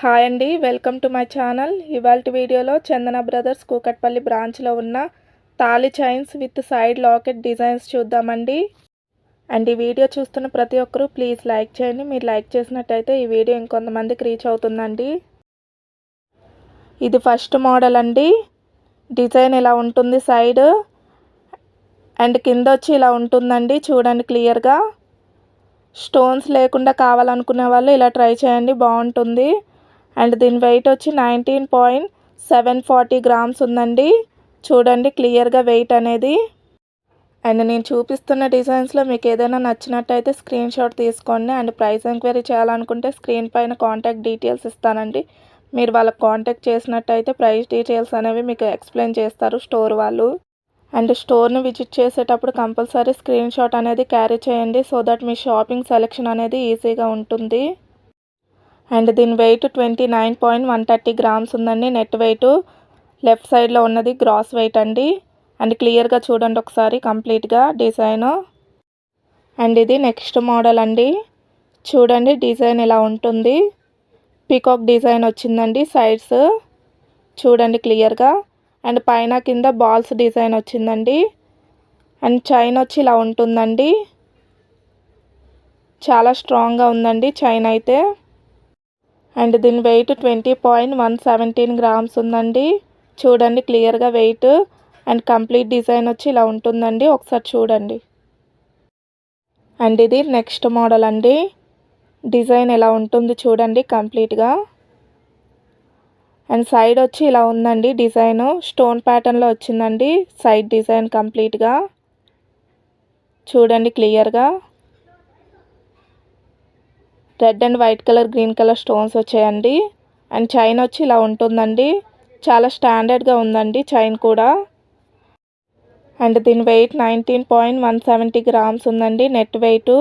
Hi అండి welcome to my channel. ఇవాళ వీడియోలో చందన బ్రదర్స్ కూకట్పల్లి బ్రాంచ్లో ఉన్న తాళి chains with side locket designs చూద్దామండి. అండ్ ఈ వీడియో చూస్తున్న ప్రతి ఒక్కరూ ప్లీజ్ లైక్ చేయండి. మీరు లైక్ చేసినట్టయితే ఈ వీడియో ఇంకొంతమందికి రీచ్ అవుతుందండి. ఇది ఫస్ట్ మోడల్ అండి. డిజైన్ ఇలా ఉంటుంది సైడ్. అండ్ కింద వచ్చి ఇలా ఉంటుందండి చూడండి క్లియర్గా స్టోన్స్ లేకుండా కావాలనుకునే వాళ్ళు ఇలా ట్రై చేయండి బాగుంటుంది. అండ్ దీని వెయిట్ వచ్చి nineteen point seven forty grams ఉందండి. చూడండి క్లియర్గా వెయిట్ అనేది. అండ్ నేను చూపిస్తున్న డిజైన్స్లో మీకు ఏదైనా నచ్చినట్టయితే స్క్రీన్ షాట్ తీసుకోండి. అండ్ ప్రైస్ ఎంక్వైరీ చేయాలనుకుంటే స్క్రీన్ పైన కాంటాక్ట్ డీటెయిల్స్ ఇస్తానండి. మీరు వాళ్ళకి కాంటాక్ట్ చేసినట్టయితే ప్రైస్ డీటెయిల్స్ అనేవి మీకు ఎక్స్ప్లెయిన్ చేస్తారు స్టోర్ వాళ్ళు. అండ్ స్టోర్ని విజిట్ చేసేటప్పుడు కంపల్సరీ స్క్రీన్ షాట్ అనేది క్యారీ చేయండి. సో దట్ మీ షాపింగ్ సెలెక్షన్ అనేది ఈజీగా ఉంటుంది. అండ్ దీని weight twenty nine point one thirty grams ఉందండి నెట్ వెయిట్ లెఫ్ట్ సైడ్లో ఉన్నది గ్రాస్ వెయిట్ అండి. అండ్ క్లియర్గా చూడండి ఒకసారి కంప్లీట్గా డిజైన్ అండ్ ఇది నెక్స్ట్ మోడల్ అండి. చూడండి డిజైన్ ఇలా ఉంటుంది. పీకాక్ డిజైన్ వచ్చిందండి సైడ్స్ చూడండి క్లియర్గా అండ్ పైన కింద బాల్స్ డిజైన్ వచ్చిందండి. అండ్ చైన్ వచ్చి ఇలా ఉంటుందండి. చాలా స్ట్రాంగ్గా ఉందండి చైన్ అయితే. అండ్ దీని weight twenty point one seventeen grams ఉందండి. చూడండి క్లియర్గా వెయిట్ అండ్ కంప్లీట్ డిజైన్ వచ్చి ఇలా ఉంటుందండి. ఒకసారి చూడండి. అండ్ ఇది నెక్స్ట్ మోడల్ అండి. డిజైన్ ఎలా ఉంటుంది చూడండి కంప్లీట్గా. అండ్ సైడ్ వచ్చి ఇలా ఉందండి డిజైన్. స్టోన్ ప్యాటర్న్లో వచ్చిందండి సైడ్ డిజైన్ కంప్లీట్గా. చూడండి క్లియర్గా. Red and white colour green colour stones వచ్చాయండి. అండ్ చైన్ వచ్చి ఇలా ఉంటుందండి. చాలా స్టాండర్డ్గా ఉందండి చైన్ కూడా. అండ్ దీని weight nineteen point one seventy grams ఉందండి. నెట్ వెయిట్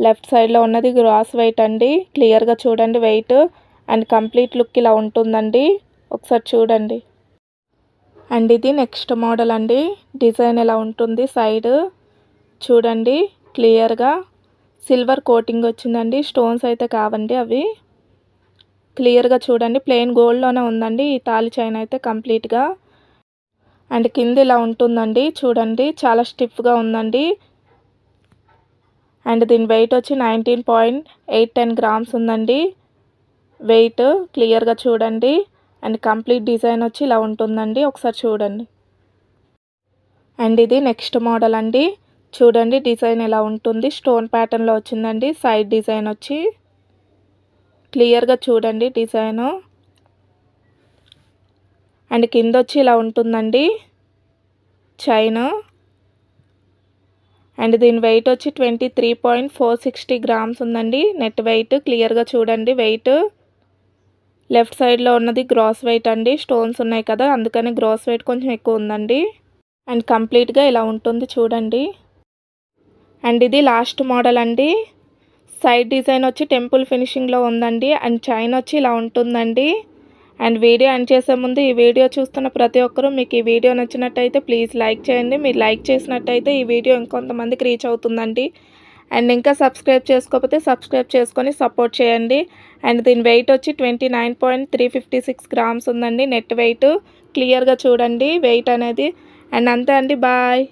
లెఫ్ట్ సైడ్లో ఉన్నది గ్రాస్ వెయిట్ అండి. క్లియర్గా చూడండి వెయిట్. అండ్ కంప్లీట్ లుక్ ఇలా ఉంటుందండి. ఒకసారి చూడండి. అండ్ ఇది నెక్స్ట్ మోడల్ అండి. డిజైన్ ఎలా ఉంటుంది సైడ్ చూడండి. క్లియర్గా సిల్వర్ కోటింగ్ వచ్చిందండి. స్టోన్స్ అయితే కావండి అవి. క్లియర్గా చూడండి. ప్లెయిన్ గోల్డ్లోనే ఉందండి. ఈ తాలి చైన్ అయితే కంప్లీట్గా. అండ్ కింద ఇలా ఉంటుందండి. చూడండి. చాలా స్టిఫ్గా ఉందండి. అండ్ దీని వెయిట్ వచ్చి nineteen point eight ten grams ఉందండి. వెయిట్ క్లియర్గా చూడండి. అండ్ కంప్లీట్ డిజైన్ వచ్చి ఇలా ఉంటుందండి. ఒకసారి చూడండి. అండ్ ఇది నెక్స్ట్ మోడల్ అండి. చూడండి డిజైన్ ఎలా ఉంటుంది. స్టోన్ ప్యాటర్న్లో వచ్చిందండి. సైడ్ డిజైన్ వచ్చి క్లియర్గా చూడండి డిజైను. అండ్ కింద వచ్చి ఇలా ఉంటుందండి చైన్. అండ్ దీని వెయిట్ వచ్చి twenty three point four sixty grams ఉందండి. నెట్ వెయిట్ క్లియర్గా చూడండి వెయిట్ లెఫ్ట్ సైడ్లో ఉన్నది గ్రాస్ వెయిట్ అండి. స్టోన్స్ ఉన్నాయి కదా అందుకని గ్రాస్ వెయిట్ కొంచెం ఎక్కువ ఉందండి. అండ్ కంప్లీట్గా ఇలా ఉంటుంది చూడండి. అండ్ ఇది లాస్ట్ మోడల్ అండి. సైడ్ డిజైన్ వచ్చి టెంపుల్ ఫినిషింగ్లో ఉందండి. అండ్ చైన్ వచ్చి ఇలా ఉంటుందండి. అండ్ వీడియో ఎండ్ చేసే ముందు ఈ వీడియో చూస్తున్న ప్రతి ఒక్కరూ మీకు ఈ వీడియో నచ్చినట్టయితే ప్లీజ్ లైక్ చేయండి. మీరు లైక్ చేసినట్టయితే ఈ వీడియో ఇంకొంతమందికి రీచ్ అవుతుందండి. అండ్ ఇంకా సబ్స్క్రైబ్ చేసుకోకపోతే సబ్స్క్రైబ్ చేసుకొని సపోర్ట్ చేయండి. అండ్ దీని వెయిట్ వచ్చి twenty nine point three fifty six grams ఉందండి. నెట్ వెయిట్ క్లియర్గా చూడండి వెయిట్ అనేది. అండ్ అంతే అండి. బాయ్.